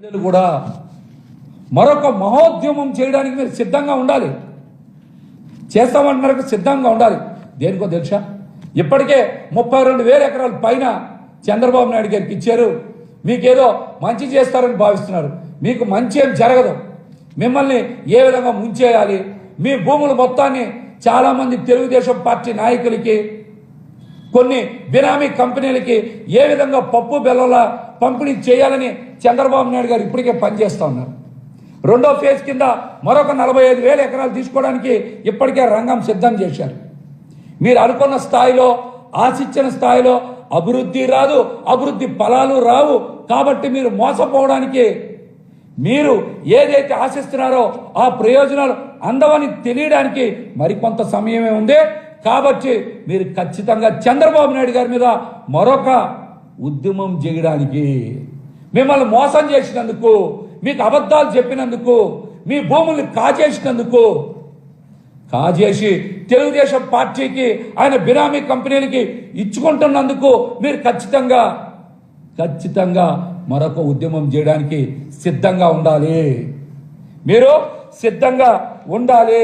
మహిళలు కూడా మరొక మహోద్యమం చేయడానికి మీరు సిద్ధంగా ఉండాలి. చేస్తామంటున్నారు సిద్ధంగా ఉండాలి. దేనికో తెలుసా? ఇప్పటికే ముప్పై రెండు వేల ఎకరాల పైన చంద్రబాబు నాయుడు గారికి ఇచ్చారు. మీకేదో మంచి చేస్తారని భావిస్తున్నారు. మీకు మంచి ఏం జరగదు. మిమ్మల్ని ఏ విధంగా ముంచేయాలి? మీ భూముల మొత్తాన్ని చాలామంది తెలుగుదేశం పార్టీ నాయకులకి కొన్ని బినామీ కంపెనీలకి ఏ విధంగా పప్పు బెల్లల పంపిణీ చేయాలని చంద్రబాబు నాయుడు గారు ఇప్పటికే పనిచేస్తూ ఉన్నారు. రెండో ఫేజ్ కింద మరొక నలభై ఐదు వేల ఎకరాలు తీసుకోవడానికి ఇప్పటికే రంగం సిద్ధం చేశారు. మీరు అనుకున్న స్థాయిలో ఆశించిన స్థాయిలో అభివృద్ధి రాదు అభివృద్ధి ఫలాలు రావు. కాబట్టి మీరు మోసపోవడానికి మీరు ఏదైతే ఆశిస్తున్నారో ఆ ప్రయోజనాలు అందవని తెలియడానికి మరికొంత సమయమే ఉంది. కాబట్టి మీరు ఖచ్చితంగా చంద్రబాబు నాయుడు గారి మీద మరొక ఉద్యమం చేయడానికి మిమ్మల్ని మోసం చేసినందుకు మీకు అబద్ధాలు చెప్పినందుకు మీ భూముల్ని కాజేసినందుకు కాజేసి తెలుగుదేశం పార్టీకి ఆయన బినామీ కంపెనీలకి ఇచ్చుకుంటున్నందుకు మీరు ఖచ్చితంగా ఖచ్చితంగా మరొక ఉద్యమం చేయడానికి సిద్ధంగా ఉండాలి. మీరు సిద్ధంగా ఉండాలి.